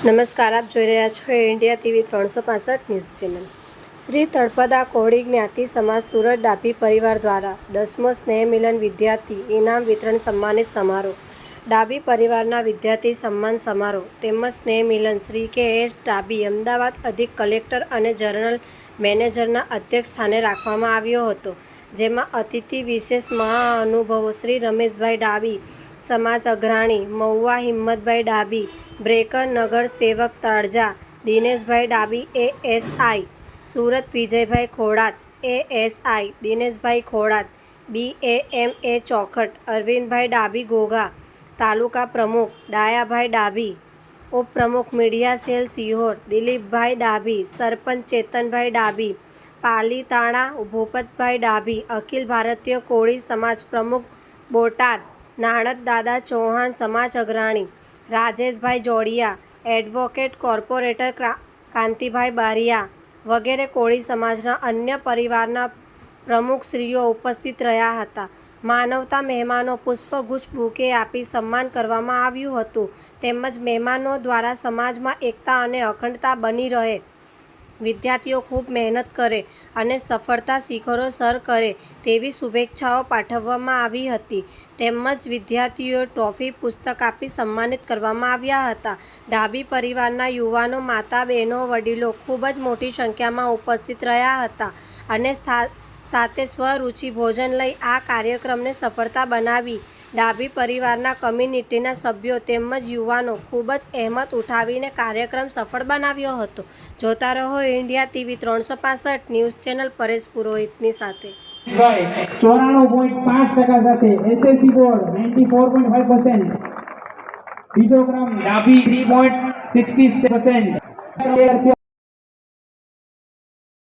નમસ્કાર, આપ જોઈ રહ્યા છો ઇન્ડિયા ટીવી ત્રણસો પાસઠ ન્યૂઝ ચેનલ. શ્રી તળપદા કોળી જ્ઞાતિ સમાજ સુરત ડાભી પરિવાર દ્વારા દસમો સ્નેહ મિલન વિદ્યાર્થી ઇનામ વિતરણ સન્માનિત સમારોહ. ડાબી પરિવારના વિદ્યાર્થી સન્માન સમારોહ. તેમજ સ્નેહ મિલન શ્રી કે એસ ડાબી અમદાવાદ અધિક કલેક્ટર અને જનરલ મેનેજરના અધ્યક્ષ સ્થાને રાખવામાં આવ્યો હતો. જેમાં અતિથિ વિશેષ મહાઅનુભવો શ્રી રમેશભાઈ ડાબી, સમાજ અગ્રણી મહુવા હિંમતભાઈ ડાબી, બ્રેકર નગર સેવક તળજા Dineshbhai Dabhi A SI Surat Vijaybhai Khodat I Dineshbhai Khodat B A M A ચોખટ, Arvindbhai Dabhi Goga, તાલુકા પ્રમુખ ડાયાભાઈ ડાબી, ઉપપ્રમુખ મીડિયા સેલ સિહોર, દિલીપભાઈ ડાભી સરપંચ ચેતનભાઈ ડાબી પાલીતાણા, ભૂપતભાઈ ડાભી, અખિલ ભારતીય કોળી સમાજ પ્રમુખ, બોટાદ, નાણદ દાદા ચૌહાણ સમાજ અગ્રણી, રાજેશભાઈ જોડિયા, એડવોકેટ કોર્પોરેટર ક્રા- કાંતિભાઈ બારિયા વગેરે કોળી સમાજના અન્ય પરિવારના પ્રમુખશ્રીઓ ઉપસ્થિત રહ્યા હતા. માનવતા મહેમાનો પુષ્પગુચ્છ બુકે આપી સન્માન કરવામાં આવ્યું હતું. તેમજ મહેમાનો દ્વારા સમાજમાં એકતા અને અખંડતા બની રહે. વિદ્યાર્થીઓ ખૂબ મહેનત કરે અને સફળતા શિખરો સર કરે તેવી શુભેચ્છાઓ પાઠવવામાં આવી હતી. તેમજ વિદ્યાર્થીઓએ ટ્રોફી, પુસ્તક આપી સન્માનિત કરવામાં આવ્યા હતા. ડાબી પરિવારના યુવાનો, માતા, બહેનો, વડીલો ખૂબ જ મોટી સંખ્યામાં ઉપસ્થિત રહ્યા હતા અને સ્થા- સાથે સ્વરૂચિ ભોજન લઈ આ કાર્યક્રમને સફળતા બનાવી. ડાબી પરિવારના કમ્યુનિટીના સભ્યો તેમજ યુવાનો ખૂબ જ અહેમત ઉઠાવીને કાર્યક્રમ સફળ બનાવ્યો હતો. જોતા રહો ઇન્ડિયા ટીવી ત્રણસો પાસઠ ન્યૂઝ ચેનલ પરેશ પુરોહિતની સાથે. ચોરાણું પોઈન્ટ પાંચ ટકા સાથે SSC board ninety four point five percent. બીજો ક્રમ ડાબી થ્રી પોઈન્ટ સિક્સટી પર્સન્ટ.